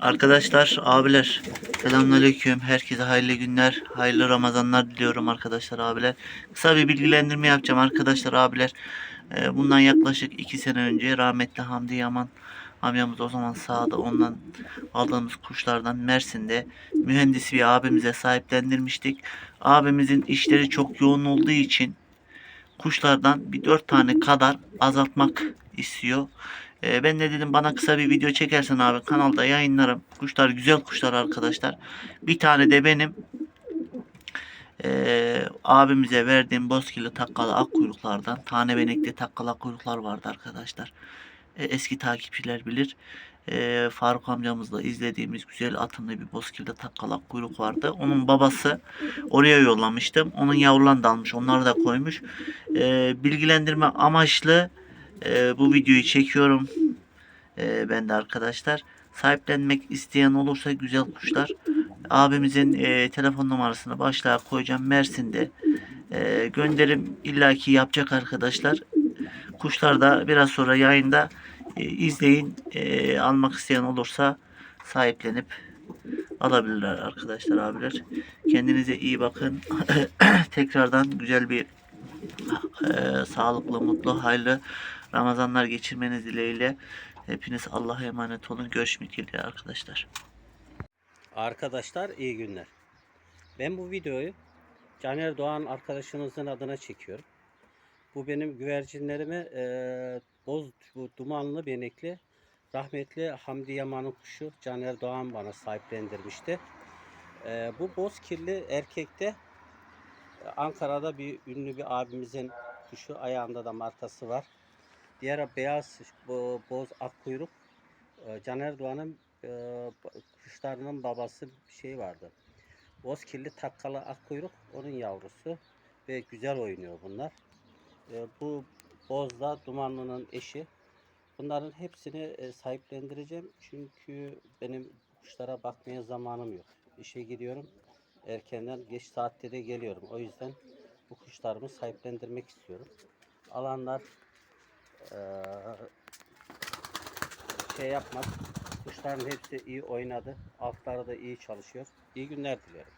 Arkadaşlar, abiler, selamünaleyküm. Herkese hayırlı günler, hayırlı Ramazanlar diliyorum arkadaşlar, abiler. Kısa bir bilgilendirme yapacağım arkadaşlar, abiler. Ee, bundan yaklaşık iki sene önce rahmetli Hamdi Yaman amcamız o zaman sağda ondan aldığımız kuşlardan Mersin'de mühendis bir abimize sahiplendirmiştik. Abimizin işleri çok yoğun olduğu için kuşlardan bir dört tane kadar azaltmak istiyor. Ee, ben de dedim bana kısa bir video çekersen abi kanalda yayınlarım. Kuşlar güzel kuşlar arkadaşlar. Bir tane de benim ee, abimize verdiğim bozkirli takkalı ak kuyruklardan tane benekli takkalı ak kuyruklar vardı arkadaşlar. Ee, eski takipçiler bilir. Ee, Faruk amcamızla izlediğimiz güzel atımlı bir bozkirli takkalı ak kuyruk vardı. Onun babası oraya yollamıştım. Onun yavrularını da almış. Onları da koymuş. Ee, bilgilendirme amaçlı e, bu videoyu çekiyorum. E, ben de arkadaşlar. Sahiplenmek isteyen olursa güzel kuşlar. Abimizin e, telefon numarasını başlığa koyacağım. Mersin'de e, gönderim illaki yapacak arkadaşlar. Kuşlar da biraz sonra yayında e, izleyin. E, almak isteyen olursa sahiplenip alabilirler arkadaşlar abiler. Kendinize iyi bakın. Tekrardan güzel bir e, sağlıklı, mutlu, hayırlı Ramazanlar geçirmeniz dileğiyle. Hepiniz Allah'a emanet olun. Görüşmek dileğiyle arkadaşlar. Arkadaşlar iyi günler. Ben bu videoyu Caner Doğan arkadaşınızın adına çekiyorum. Bu benim güvercinlerime eee, boz bu dumanlı benekli rahmetli Hamdi Yaman'ın kuşu Caner Doğan bana sahiplendirmişti. Eee, bu boz kirli erkekte e, Ankara'da bir ünlü bir abimizin kuşu ayağında da markası var. Diğer beyaz bu boz akkuyruk e, Caner Doğan'ın e, kuşlarının babası bir şey vardı. Bozkirli takkalı akkuyruk onun yavrusu ve güzel oynuyor bunlar. E, bu bozda dumanlının eşi. Bunların hepsini e, sahiplendireceğim çünkü benim kuşlara bakmaya zamanım yok. İşe gidiyorum. Erkenden geç saatte de geliyorum. O yüzden bu kuşlarımı sahiplendirmek istiyorum. Alanlar eee şey yapmaz. Kuşların hepsi iyi oynadı. Altları da iyi çalışıyor. İyi günler dilerim.